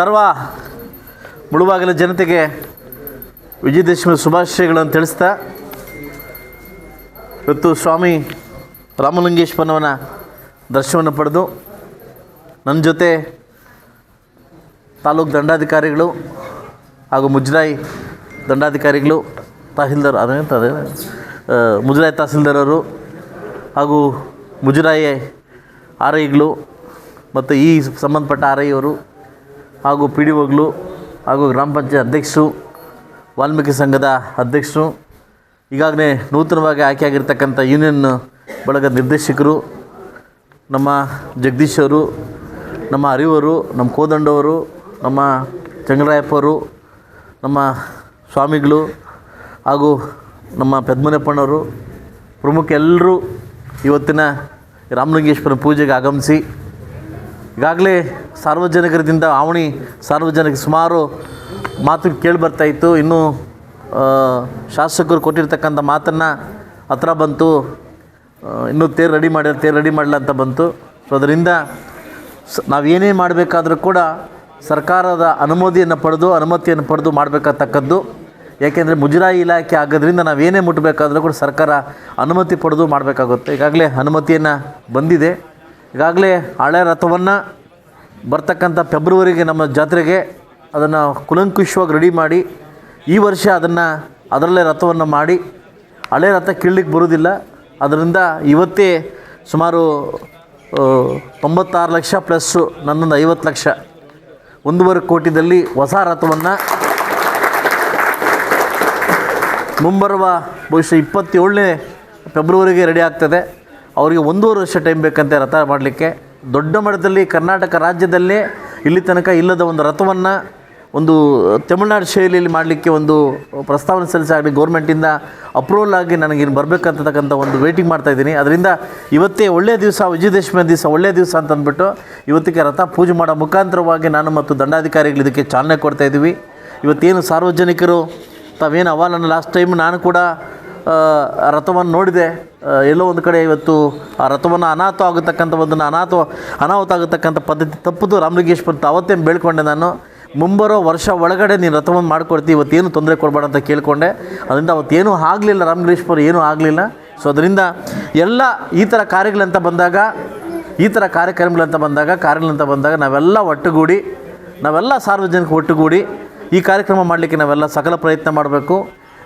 ಸರ್ವ ಮುಳುಬಾಗಿಲ ಜನತೆಗೆ ವಿಜಯದಶಮಿ ಶುಭಾಶಯಗಳನ್ನು ತಿಳಿಸ್ತಾ ಇವತ್ತು ಸ್ವಾಮಿ ರಾಮಲಿಂಗೇಶ್ವರನವನ ದರ್ಶನವನ್ನು ಪಡೆದು ನನ್ನ ಜೊತೆ ತಾಲೂಕು ದಂಡಾಧಿಕಾರಿಗಳು ಹಾಗೂ ಮುಜರಾಯಿ ದಂಡಾಧಿಕಾರಿಗಳು ತಹಸೀಲ್ದಾರ್ ಅದೇನಂತ ಅದೇ ತಹಸೀಲ್ದಾರ್ ಅವರು ಹಾಗೂ ಮುಜರಾಯಿ ಆರ್ ಐಗಳು ಮತ್ತು ಈ ಸಂಬಂಧಪಟ್ಟ ಆರ್ ಐ ಅವರು ಹಾಗೂ ಪಿ ಡಿ ಒಗಳು ಹಾಗೂ ಗ್ರಾಮ ಪಂಚಾಯತ್ ಅಧ್ಯಕ್ಷರು, ವಾಲ್ಮೀಕಿ ಸಂಘದ ಅಧ್ಯಕ್ಷರು, ಈಗಾಗಲೇ ನೂತನವಾಗಿ ಆಯ್ಕೆಯಾಗಿರ್ತಕ್ಕಂಥ ಯೂನಿಯನ್ ಬಳಗದ ನಿರ್ದೇಶಕರು, ನಮ್ಮ ಜಗದೀಶ್ ಅವರು, ನಮ್ಮ ಅರಿವರು, ನಮ್ಮ ಕೋದಂಡವರು, ನಮ್ಮ ಚಂಗರಾಯಪ್ಪವರು ನಮ್ಮ ಸ್ವಾಮಿಗಳು ಹಾಗೂ ನಮ್ಮ ಪದ್ಮನಪ್ಪನವರು ಪ್ರಮುಖ ಎಲ್ಲರೂ ಇವತ್ತಿನ ರಾಮಲಿಂಗೇಶ್ವರ ಪೂಜೆಗೆ ಆಗಮಿಸಿ, ಈಗಾಗಲೇ ಸಾರ್ವಜನಿಕರಿಂದ ಆವಣಿ ಸಾರ್ವಜನಿಕ ಸುಮಾರು ಮಾತು ಕೇಳಿ ಬರ್ತಾಯಿತ್ತು ಇನ್ನೂ ಶಾಸಕರು ಕೊಟ್ಟಿರ್ತಕ್ಕಂಥ ಮಾತನ್ನು ಹತ್ರ ಬಂತು. ಇನ್ನೂ ತೇರು ರೆಡಿ ಮಾಡಿ ತೇರು ರೆಡಿ ಮಾಡಲ ಅಂತ ಬಂತು. ಸೊ ಅದರಿಂದ ನಾವು ನಾವೇನೇ ಮಾಡಬೇಕಾದ್ರೂ ಕೂಡ ಸರ್ಕಾರದ ಅನುಮೋದಿಯನ್ನು ಪಡೆದು, ಅನುಮತಿಯನ್ನು ಪಡೆದು ಮಾಡಬೇಕಾಗ್ತಕ್ಕದ್ದು ಯಾಕೆಂದರೆ ಮುಜರಾಯಿ ಇಲಾಖೆ ಆಗೋದ್ರಿಂದ ನಾವೇನೇ ಮುಟ್ಟಬೇಕಾದ್ರೂ ಕೂಡ ಸರ್ಕಾರ ಅನುಮತಿ ಪಡೆದು ಮಾಡಬೇಕಾಗುತ್ತೆ. ಈಗಾಗಲೇ ಅನುಮತಿಯನ್ನು ಬಂದಿದೆ. ಈಗಾಗಲೇ ಹಳೆ ರಥವನ್ನು ಬರ್ತಕ್ಕಂಥ ಫೆಬ್ರವರಿಗೆ ನಮ್ಮ ಜಾತ್ರೆಗೆ ಅದನ್ನು ಕುಲಂಕುಷವಾಗಿ ರೆಡಿ ಮಾಡಿ ಈ ವರ್ಷ ಅದನ್ನು ಅದರಲ್ಲೇ ರಥವನ್ನು ಮಾಡಿ ಹಳೆ ರಥ ಕೀಳಲಿಕ್ಕೆ ಬರೋದಿಲ್ಲ. ಅದರಿಂದ ಇವತ್ತೇ ಸುಮಾರು ತೊಂಬತ್ತಾರು ಲಕ್ಷ ಪ್ಲಸ್ಸು ನನ್ನೊಂದು ಐವತ್ತು ಲಕ್ಷ. ಒಂದೂವರೆ ಕೋಟಿದಲ್ಲಿ ಹೊಸ ರಥವನ್ನು ಮುಂಬರುವ ಬಹುಶಃ ಇಪ್ಪತ್ತೇಳನೇ ಫೆಬ್ರವರಿಗೆ ರೆಡಿ ಆಗ್ತದೆ. ಅವರಿಗೆ ಒಂದೂವರೆ ವರ್ಷ ಟೈಮ್ ಬೇಕಂತೆ ರಥ ಮಾಡಲಿಕ್ಕೆ. ದೊಡ್ಡ ಮಟ್ಟದಲ್ಲಿ ಕರ್ನಾಟಕ ರಾಜ್ಯದಲ್ಲೇ ಇಲ್ಲಿ ತನಕ ಇಲ್ಲದ ಒಂದು ರಥವನ್ನು ಒಂದು ತಮಿಳ್ನಾಡು ಶೈಲಿಯಲ್ಲಿ ಮಾಡಲಿಕ್ಕೆ ಒಂದು ಪ್ರಸ್ತಾವನೆ ಸಲ್ಲಿಸಾಗಲಿ ಗೌರ್ಮೆಂಟಿಂದ ಅಪ್ರೂವಲ್ ಆಗಿ ನನಗೆ ಇನ್ನು ಬರಬೇಕಂತಕ್ಕಂಥ ಒಂದು ವೇಟಿಂಗ್ ಮಾಡ್ತಾ ಇದ್ದೀನಿ. ಅದರಿಂದ ಇವತ್ತೇ ಒಳ್ಳೆಯ ದಿವಸ, ವಿಜಯದಶಮಿ ದಿವಸ ಒಳ್ಳೆಯ ದಿವಸ ಅಂತ ಅಂದ್ಬಿಟ್ಟು ಇವತ್ತಿಗೆ ರಥ ಪೂಜೆ ಮಾಡೋ ಮುಖಾಂತರವಾಗಿ ನಾನು ಮತ್ತು ದಂಡಾಧಿಕಾರಿಗಳು ಇದಕ್ಕೆ ಚಾಲನೆ ಕೊಡ್ತಾ ಇದ್ದೀವಿ. ಇವತ್ತೇನು ಸಾರ್ವಜನಿಕರು, ತಾವೇನು ಅವಾಲನ್ನು ಲಾಸ್ಟ್ ಟೈಮ್ ನಾನು ಕೂಡ ರಥವನ್ನು ನೋಡಿದೆ. ಎಲ್ಲೋ ಒಂದು ಕಡೆ ಇವತ್ತು ಆ ರಥವನ್ನು ಅನಾಥ ಆಗತಕ್ಕಂಥ ಒಂದು ಅನಾಥ ಅನಾಹುತ ಆಗತಕ್ಕಂಥ ಪದ್ಧತಿ ತಪ್ಪುದು ರಾಮಲಿಂಗೇಶ್ವರ ಅವತ್ತೇ ಬೇಳ್ಕೊಂಡೆ ನಾನು. ಮುಂಬರೋ ವರ್ಷ ಒಳಗಡೆ ನೀನು ರಥವನ್ನು ಮಾಡಿಕೊಡ್ತೀವಿ ಇವತ್ತೇನು ತೊಂದರೆ ಕೊಡಬೇಡ ಅಂತ ಕೇಳಿಕೊಂಡೆ. ಅದರಿಂದ ಅವತ್ತೇನೂ ಆಗಲಿಲ್ಲ ರಾಮಲಿಂಗೇಶ್ವರ, ಏನೂ ಆಗಲಿಲ್ಲ. ಸೊ ಅದರಿಂದ ಎಲ್ಲ ಈ ಥರ ಕಾರ್ಯಗಳಂತ ಬಂದಾಗ, ಈ ಥರ ಕಾರ್ಯಕ್ರಮಗಳಂತ ಬಂದಾಗ, ಕಾರ್ಯಗಳಂತ ಬಂದಾಗ ನಾವೆಲ್ಲ ಒಟ್ಟುಗೂಡಿ, ನಾವೆಲ್ಲ ಸಾರ್ವಜನಿಕ ಒಟ್ಟುಗೂಡಿ ಈ ಕಾರ್ಯಕ್ರಮ ಮಾಡಲಿಕ್ಕೆ ನಾವೆಲ್ಲ ಸಕಲ ಪ್ರಯತ್ನ ಮಾಡಬೇಕು.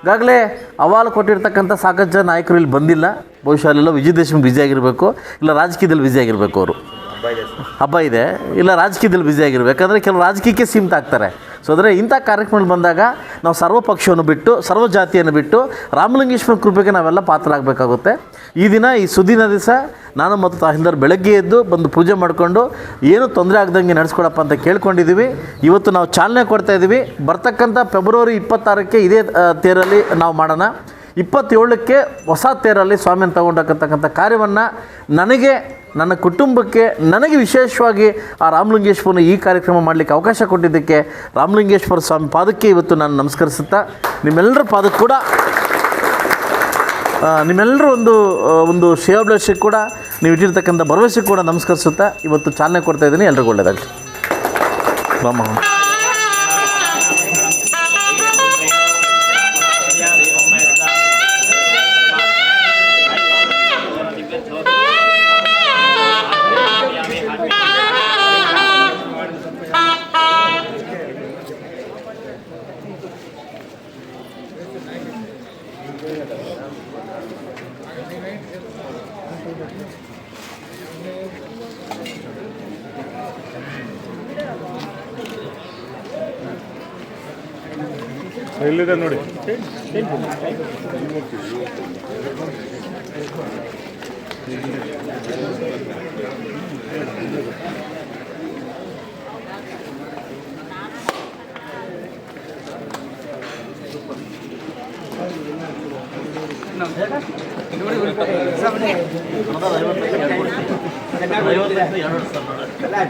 ಈಗಾಗಲೇ ಅವಾಲು ಕೊಟ್ಟಿರ್ತಕ್ಕಂಥ ಸಾಕಷ್ಟು ಜನ ನಾಯಕರು ಇಲ್ಲಿ ಬಂದಿಲ್ಲ. ಬಹುಶಃ ಅಲ್ಲೆಲ್ಲ ವಿಜಯದಶಮಿ ಬ್ಯುಸಿ ಆಗಿರಬೇಕು ಇಲ್ಲ ರಾಜಕೀಯದಲ್ಲಿ ಬ್ಯುಸಿ ಆಗಿರಬೇಕು ಅವರು. ಹಬ್ಬ ಇದೆ ಇಲ್ಲ ರಾಜಕೀಯದಲ್ಲಿ ಬ್ಯುಸಿ ಆಗಿರ್ಬೇಕು. ಯಾಕಂದರೆ ಕೆಲವು ರಾಜಕೀಯಕ್ಕೆ ಸೀಮಿತ ಆಗ್ತಾರೆ. ಸೊ ಅಂದರೆ ಇಂಥ ಕಾರ್ಯಕ್ರಮಗಳು ಬಂದಾಗ ನಾವು ಸರ್ವ ಪಕ್ಷವನ್ನು ಬಿಟ್ಟು, ಸರ್ವ ಜಾತಿಯನ್ನು ಬಿಟ್ಟು ರಾಮಲಿಂಗೇಶ್ವರ ಕೃಪೆಗೆ ನಾವೆಲ್ಲ ಪಾತ್ರರಾಗಬೇಕಾಗುತ್ತೆ. ಈ ದಿನ, ಈ ಸುದಿನ ದಿವಸ ನಾನು ಮತ್ತು ತಹಸೀಲ್ದಾರ್ ಬೆಳಗ್ಗೆ ಎದ್ದು ಬಂದು ಪೂಜೆ ಮಾಡಿಕೊಂಡು ಏನು ತೊಂದರೆ ಆಗದಂಗೆ ನಡೆಸ್ಕೊಡಪ್ಪ ಅಂತ ಕೇಳ್ಕೊಂಡಿದ್ದೀವಿ. ಇವತ್ತು ನಾವು ಚಾಲನೆ ಕೊಡ್ತಾ ಇದ್ದೀವಿ. ಬರ್ತಕ್ಕಂಥ ಫೆಬ್ರವರಿ ಇಪ್ಪತ್ತಾರಕ್ಕೆ ಇದೇ ತೇರಲ್ಲಿ ನಾವು ಮಾಡೋಣ. ಇಪ್ಪತ್ತೇಳಕ್ಕೆ ಹೊಸ ತೇರಲ್ಲಿ ಸ್ವಾಮಿಯನ್ನು ತಗೊಂಡಕ್ಕಂತಕ್ಕಂಥ ಕಾರ್ಯವನ್ನು ನನಗೆ ನನ್ನ ಕುಟುಂಬಕ್ಕೆ ನನಗೆ ವಿಶೇಷವಾಗಿ ಆ ರಾಮಲಿಂಗೇಶ್ವರನ ಈ ಕಾರ್ಯಕ್ರಮ ಮಾಡಲಿಕ್ಕೆ ಅವಕಾಶ ಕೊಟ್ಟಿದ್ದಕ್ಕೆ ರಾಮಲಿಂಗೇಶ್ವರ ಸ್ವಾಮಿ ಪಾದಕ್ಕೆ ಇವತ್ತು ನಾನು ನಮಸ್ಕರಿಸುತ್ತಾ, ನಿಮ್ಮೆಲ್ಲರ ಪಾದಕ್ಕೆ ಕೂಡ ನಿಮ್ಮೆಲ್ಲರೂ ಒಂದು ಒಂದು ಸೇವಾಭಿಲಾಷಕ್ಕೆ ಕೂಡ, ನೀವು ಇಟ್ಟಿರ್ತಕ್ಕಂಥ ಭರವಸೆ ಕೂಡ ನಮಸ್ಕರಿಸುತ್ತಾ, ಇವತ್ತು ಚಾಲನೆ ಕೊಡ್ತಾ ಇದ್ದೀನಿ. ಎಲ್ರಿಗೂ ಒಳ್ಳೆಯದಾಗಲಿ. ರಾಮ ಎಲ್ಲಿದೆ ನೋಡಿ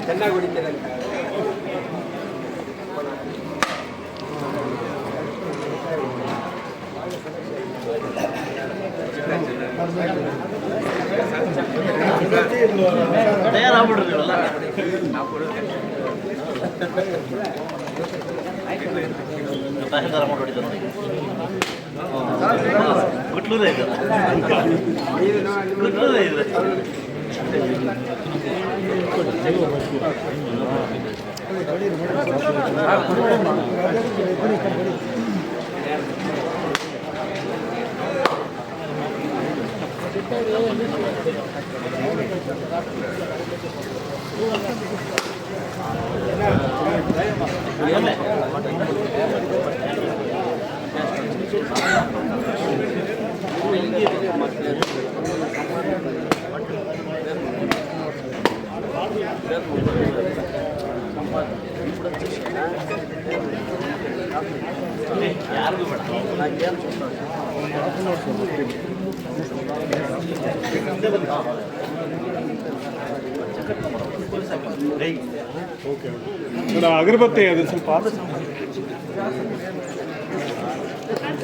ತಯಾರಾಗ್ಬಿಡ್ರಿ ನೀವೆಲ್ಲ ತಹಸೀಲ್ದಾರ್ ಅಮೌಂಟ್ ಹೊಡಿತಾರೆ ನೋಡಿ ಗುಟ್ಲೂರೇ ಇದೆ ಗುಟ್ಲೂರೇ ಇದೆ ಯಾರಿಗೂ ಬೇಡ ನೋಡ ಅಗರಬತ್ತಿ ಅದು ಸ್ವಲ್ಪ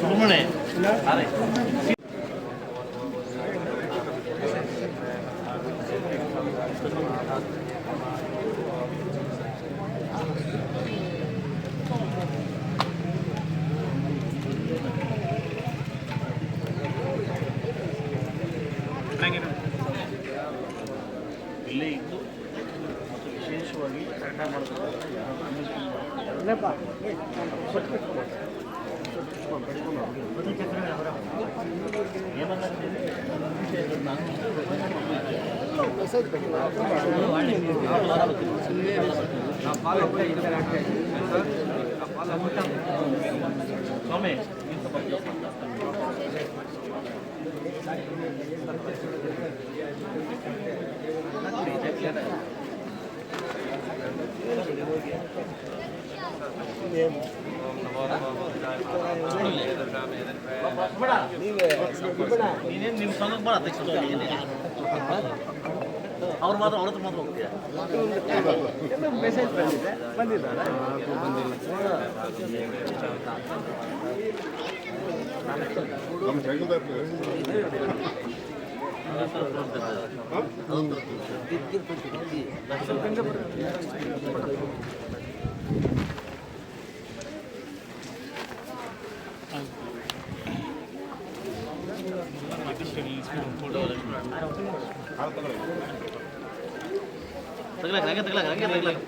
ಸುಬ್ರಹ್ಮಣ್ಯ ಇಲ್ಲೇ ಇದ್ದು ಮತ್ತು ವಿಶೇಷವಾಗಿ ತಂಡ ಸ್ವಾಮಿ ನೀನೇನು ನಿಮ್ಮ ಸಂಘಕ್ಕೆ ಮಾಡ ಅಧ್ಯಕ್ಷ ಅವ್ರು ಮಾತ್ರ ಅವ್ರ ಹತ್ರ ಮಾತ್ರ ಹೋಗ್ತೀಯ ತಗ್ಲಾಕ ಹಂಗೆ ತಗ್ಲಾಕ ಹಂಗೆ ತಗ್ಲಾಕ